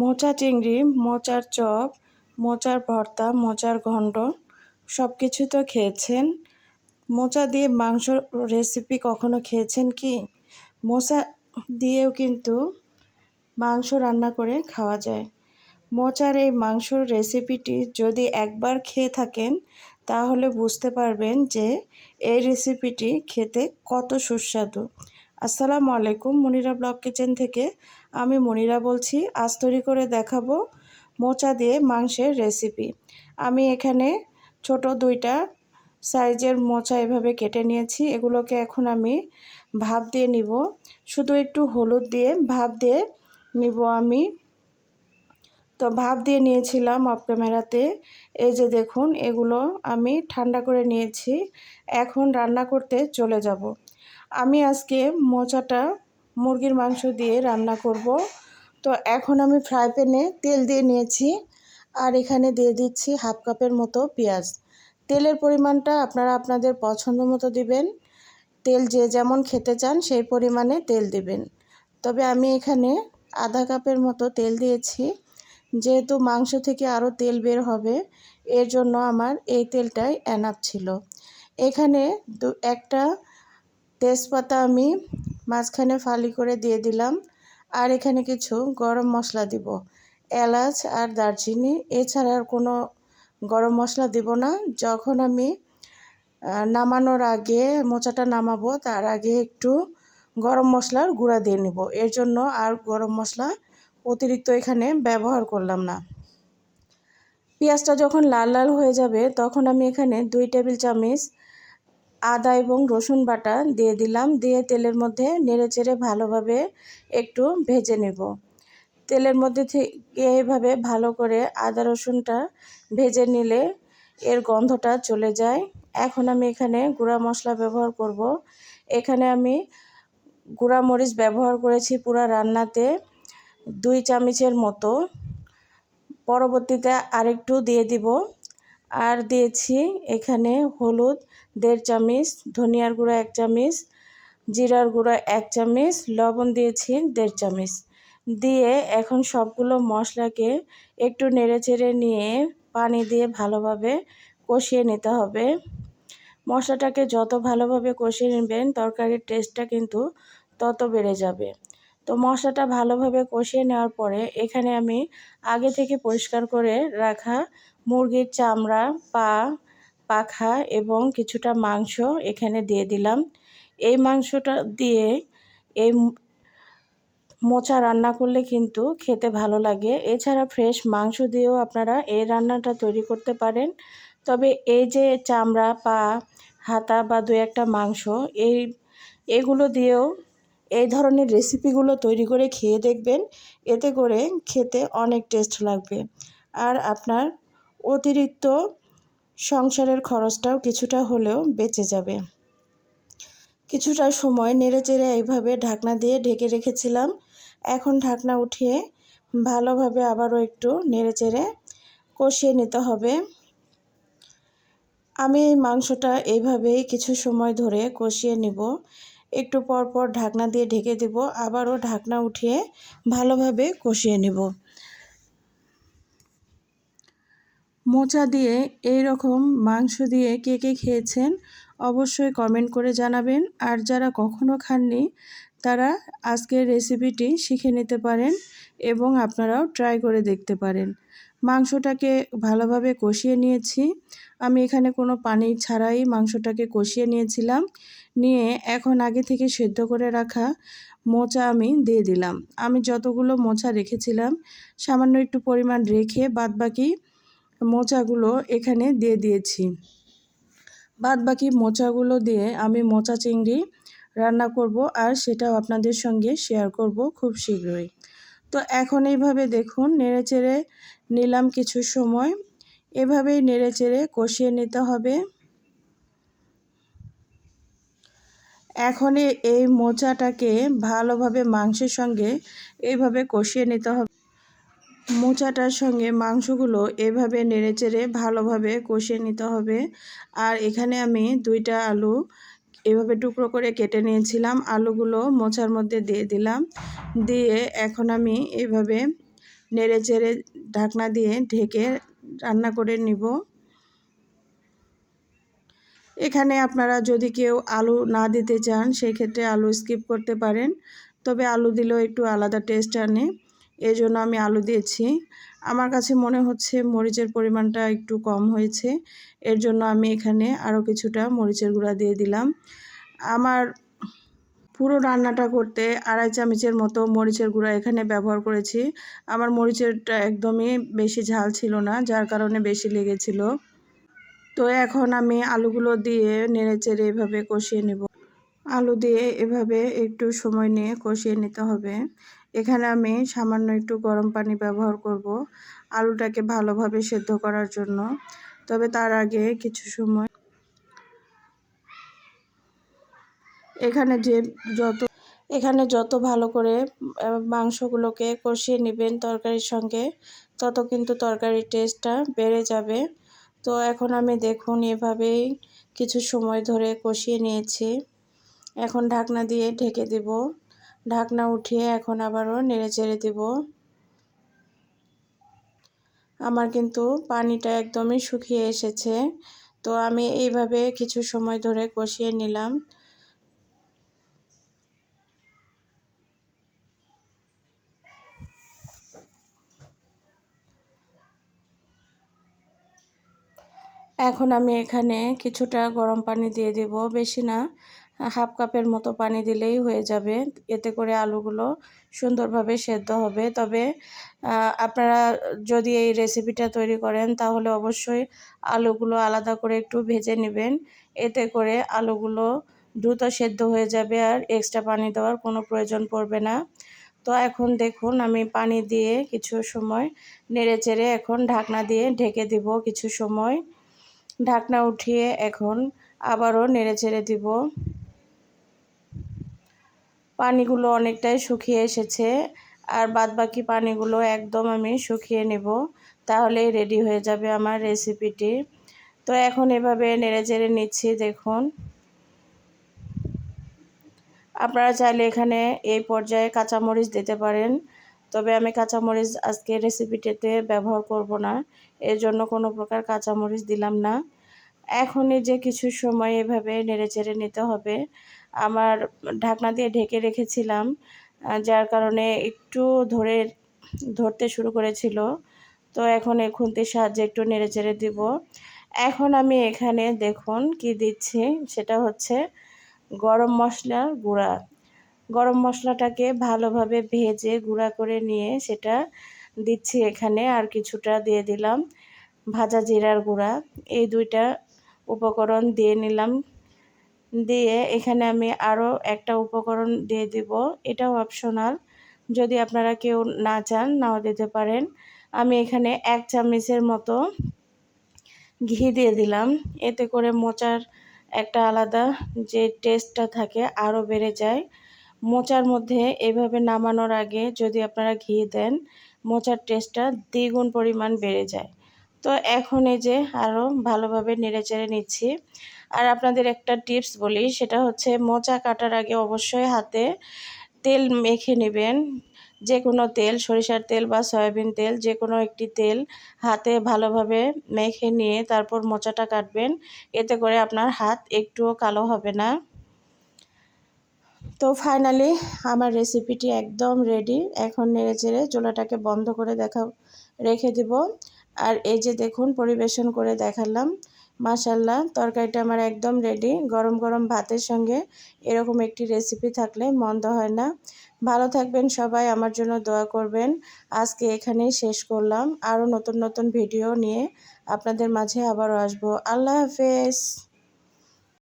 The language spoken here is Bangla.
মোচা চিংড়ি, মোচার চপ, মোচার ভর্তা, মোচার ঘণ্ট সব কিছু তো খেয়েছেন। মোচা দিয়ে মাংস রেসিপি কখনো খেয়েছেন কি? মোচা দিয়েও কিন্তু মাংস রান্না করে খাওয়া যায়। মোচার এই মাংসর রেসিপিটি যদি একবার খেয়ে থাকেন, তাহলে বুঝতে পারবেন যে এই রেসিপিটি খেতে কত সুস্বাদু। আসসালামু আলাইকুম, মনিরা ব্লক কিচেন থেকে। আমি মনিরা বলছি, আজ তৈরি করে দেখাবো মোচা দিয়ে মাংসের রেসিপি আমি এখানে ছোট দুইটা সাইজের মোচা এভাবে কেটে নিয়েছি। এগুলোকে এখন আমি ভাপ দিয়ে নিব। শুধু একটু হলুদ দিয়ে ভাপ দিয়ে নিব আমি। তো ভাপ দিয়ে নিয়েছিলাম অফ ক্যামেরাতে এই যে দেখুন, এগুলো আমি ঠান্ডা করে নিয়েছি। এখন রান্না করতে চলে যাব। আমি আজকে মোচাটা মুরগির মাংস দিয়ে রান্না করব। তো এখন আমি ফ্রাই প্যানে তেল দিয়ে নিয়েছি আর এখানে দিয়ে দিচ্ছি হাফ কাপের মতো পেঁয়াজ। তেলের পরিমাণটা আপনারা আপনাদের পছন্দ মতো দিবেন। তেল যে যেমন খেতে চান সেই পরিমাণে তেল দিবেন। তবে আমি এখানে আধা কাপের মতো তেল দিয়েছি। যেহেতু মাংস থেকে আরও তেল বের হবে, এর জন্য আমার এই তেলটাই এনাফ ছিল। এখানে দু একটা তেজপাতা আমি মাঝখানে ফালি করে দিয়ে দিলাম। আর এখানে কিছু গরম মশলা দিব। এলাচ আর দারচিনি, এছাড়া আর কোনো গরম মশলা দিব না। যখন আমি নামানোর আগে, মোচাটা নামাবো, তার আগে একটু গরম মশলার গুঁড়া দিয়ে নেব। এর জন্য আর গরম মশলা অতিরিক্ত এখানে ব্যবহার করলাম না। পেঁয়াজটা যখন লাল লাল হয়ে যাবে, তখন আমি এখানে দুই টেবিল চামচ আদা এবং রসুন বাটা দিয়ে দিলাম। দিয়ে তেলের মধ্যে নেড়ে চেড়ে ভালোভাবে একটু ভেজে নেব। তেলের মধ্যে থেকে এইভাবে ভালো করে আদা রসুনটা ভেজে নিলে এর গন্ধটা চলে যায়। এখন আমি এখানে গুঁড়া মশলা ব্যবহার করব। এখানে আমি গুঁড়া মরিচ ব্যবহার করেছি পুরা রান্নাতে দুই চামচের মতো। পরবর্তীতে আরেকটু দিয়ে দিব। আর দিয়েছি এখানে হলুদ, দেড় চামচ, ধনিয়ার গুঁড়া এক চামচ, জিরার গুঁড়া এক চামচ, লবণ দিয়েছি দেড় চামচ। দিয়ে এখন সবগুলো মশলাকে একটু নেড়ে চেড়ে নিয়ে পানি দিয়ে ভালোভাবে কষিয়ে নিতে হবে। মশলাটাকে যত ভালোভাবে কষিয়ে নেবেন, তরকারির টেস্টটা কিন্তু তত বেড়ে যাবে। তো মশলাটা ভালোভাবে কষিয়ে নেওয়ার পরে এখানে আমি আগে থেকে পরিষ্কার করে রাখা মুরগির চামড়া, পা, পাখা এবং কিছুটা মাংস এখানে দিয়ে দিলাম। এই মাংসটা দিয়ে এই মোচা রান্না করলে কিন্তু খেতে ভালো লাগে। এছাড়া ফ্রেশ মাংস দিয়েও আপনারা এই রান্নাটা তৈরি করতে পারেন। তবে এই যে চামড়া, পা, হাতা বা দু একটা মাংস, এই, এগুলো দিয়েও এই ধরনের রেসিপিগুলো তৈরি করে খেয়ে দেখবেন। এতে করে খেতে অনেক টেস্ট লাগবে। আর আপনার অতিরিক্ত সংসারের খরচটাও কিছুটা হলেও বেঁচে যাবে। কিছুটা সময় নেড়ে চেড়ে এইভাবে ঢাকনা দিয়ে ঢেকে রেখেছিলাম। এখন ঢাকনা উঠিয়ে ভালোভাবে আবারও একটু নেড়ে চেড়ে কষিয়ে নিতে হবে। আমি এই মাংসটা এইভাবেই কিছু সময় ধরে কষিয়ে নিব। একটু পর পর ঢাকনা দিয়ে ঢেকে দেব। আবারও ঢাকনা উঠিয়ে ভালোভাবে কষিয়ে নেব। মোচা দিয়ে এই রকম মাংস দিয়ে কে কে খেয়েছেন অবশ্যই কমেন্ট করে জানাবেন। আর যারা কখনো খাননি, তারা আজকের রেসিপিটি শিখে নিতে পারেন এবং আপনারাও ট্রাই করে দেখতে পারেন। মাংসটাকে ভালোভাবে কষিয়ে নিয়েছি। আমি এখানে কোনো পানি ছাড়াই মাংসটাকে কষিয়ে নিয়েছিলাম। নিয়ে এখন আগে থেকে সেদ্ধ করে রাখা মোচা আমি দিয়ে দিলাম। আমি যতগুলো মোচা রেখেছিলাম, সামান্য একটু পরিমাণ রেখে বাদবাকি মোচাগুলো এখানে দিয়ে দিয়েছি। বাদ বাকি মোচাগুলো দিয়ে আমি মোচা চিংড়ি রান্না করব আর সেটাও আপনাদের সঙ্গে শেয়ার করব খুব শীঘ্রই। তো এখন এইভাবে দেখুন নেড়ে চেড়ে নিলাম কিছু সময়। এভাবেই নেড়ে চেড়ে কষিয়ে নিতে হবে। এখন এই মোচাটাকে ভালোভাবে মাংসের সঙ্গে এইভাবে কষিয়ে নিতে হবে। মোচাটার সঙ্গে মাংসগুলো এভাবে নেড়েচেড়ে ভালোভাবে কষিয়ে নিতে হবে। আর এখানে আমি দুইটা আলু এভাবে টুকরো করে কেটে নিয়েছিলাম। আলুগুলো মোচার মধ্যে দিয়ে দিলাম। দিয়ে এখন আমি এভাবে নেড়ে চেড়ে ঢাকনা দিয়ে ঢেকে রান্না করে নিব। এখানে আপনারা যদি কেউ আলু না দিতে চান সেই ক্ষেত্রে আলু স্কিপ করতে পারেন। তবে আলু দিলেও একটু আলাদা টেস্ট আনে। এই জন্য আমি আলু দিয়েছি। আমার কাছে মনে হচ্ছে মরিচের পরিমাণটা একটু কম হয়েছে। এর জন্য আমি এখানে আরও কিছুটা মরিচের গুঁড়া দিয়ে দিলাম। আমার পুরো রান্নাটা করতে আড়াই চামচের মতো মরিচের গুঁড়া এখানে ব্যবহার করেছি। আমার মরিচেরটা একদমই বেশি ঝাল ছিল না, যার কারণে বেশি লেগেছিল। তো এখন আমি আলুগুলো দিয়ে নেড়ে চেড়ে এভাবে কষিয়ে নেব। আলু দিয়ে এভাবে একটু সময় নিয়ে কষিয়ে নিতে হবে। এখানে আমি সামান্য একটু গরম পানি ব্যবহার করব আলুটাকে ভালোভাবে সেদ্ধ করার জন্য। তবে তার আগে কিছু সময় এখানে যে যত এখানে যত ভালো করে মাংসগুলোকে কষিয়ে নেবেন তরকারির সঙ্গে, তত কিন্তু তরকারির টেস্টটা বেড়ে যাবে। তো এখন আমি দেখুন এভাবেই কিছু সময় ধরে কষিয়ে নিয়েছি। এখন ঢাকনা দিয়ে ঢেকে দেব। ঢাকনা উঠিয়ে এখন আবারও নেড়ে চেড়ে দেব। আমার কিন্তু পানিটা একদমই শুকিয়ে এসেছে। তো আমি এইভাবে কিছু সময় ধরে কষিয়ে নিলাম। এখন আমি এখানে কিছুটা গরম পানি দিয়ে দেব, বেশি না। হাফ কাপের মতো পানি দিলেই হয়ে যাবে। এতে করে আলুগুলো সুন্দরভাবে সেদ্ধ হবে। তবে আপনারা যদি এই রেসিপিটা তৈরি করেন, তাহলে অবশ্যই আলুগুলো আলাদা করে একটু ভেজে নেবেন। এতে করে আলুগুলো দ্রুত সেদ্ধ হয়ে যাবে আর এক্সট্রা পানি দেওয়ার কোনো প্রয়োজন পড়বে না। তো এখন দেখুন, আমি পানি দিয়ে কিছু সময় নেড়ে চেড়ে এখন ঢাকনা দিয়ে ঢেকে দিব কিছু সময়। ঢাকনা উঠিয়ে এখন আবারও নেড়ে চেড়ে দিব। পানিগুলো অনেকটাই শুকিয়ে এসেছে। আর বাদবাকি পানিগুলো একদম আমি শুকিয়ে নেব। তাহলে রেডি হয়ে যাবে আমার রেসিপিটি তো এখন এভাবে নেড়ে চেড়ে নিচ্ছি, দেখুন। আপনারা চাইলে এখানে এই পর্যায়ে কাঁচামরিচ দিতে পারেন। তবে আমি কাঁচামরিচ আজকে রেসিপিটিতে ব্যবহার করব না। এর জন্য কোনো প্রকার কাঁচামরিচ দিলাম না। এখনই যে কিছু সময় এভাবে নেড়ে চেড়ে নিতে হবে। আমার ঢাকনা দিয়ে ঢেকে রেখেছিলাম যার কারণে একটু ধরে, ধরতে শুরু করেছিল। তো এখন এই খুন্তির সাহায্যে একটু নেড়ে চেড়ে দিব। এখন আমি এখানে দেখুন কি দিচ্ছি, সেটা হচ্ছে গরম মশলার গুঁড়া। গরম মশলাটাকে ভালোভাবে ভেজে গুঁড়া করে নিয়ে সেটা দিচ্ছি এখানে, আর কিছুটা দিয়ে দিলাম ভাজা জিরার গুঁড়া। এই দুইটা উপকরণ দিয়ে নিলাম। দিয়ে এখানে আমি আরও একটা উপকরণ দিয়ে দিব। এটাও অপশনাল যদি আপনারা কেউ না চান, নাও দিতে পারেন। আমি এখানে এক চামচের মতো ঘি দিয়ে দিলাম। এতে করে মোচার একটা আলাদা যে টেস্টটা থাকে, আরও বেড়ে যায়। মোচার মধ্যে এভাবে নামানোর আগে যদি আপনারা ঘি দেন, মোচার টেস্টটা দ্বিগুণ পরিমাণ বেড়ে যায়। তো এখন এই যে আরও ভালোভাবে নেড়ে চেড়ে নিচ্ছি। আর আপনাদের একটা টিপস বলি, সেটা হচ্ছে মোচা কাটার আগে অবশ্যই হাতে তেল মেখে নেবেন। যে কোনো তেল, সরিষার তেল বা সয়াবিন তেল যে কোনো একটি তেল হাতে ভালোভাবে মেখে নিয়ে তারপর মোচাটা কাটবেন। এতে করে আপনার হাত একটুও কালো হবে না। তো ফাইনালি আমার রেসিপিটি একদম রেডি। এখন নেড়ে চেড়ে চোলাটাকে বন্ধ করে দেখা, রেখে দেব। আর এই যে দেখুন, পরিবেশন করে দেখালাম। মাশাল্লাহ তরকারিটা আমার একদম রেডি গরম গরম ভাতের সঙ্গে এরকম একটি রেসিপি থাকলে মন্দ হয় না। ভালো থাকবেন সবাই, আমার জন্য দোয়া করবেন। আজকে এখানেই শেষ করলাম। আরও নতুন নতুন ভিডিও নিয়ে আপনাদের মাঝে আবারও আসব। আল্লাহ হাফেজ।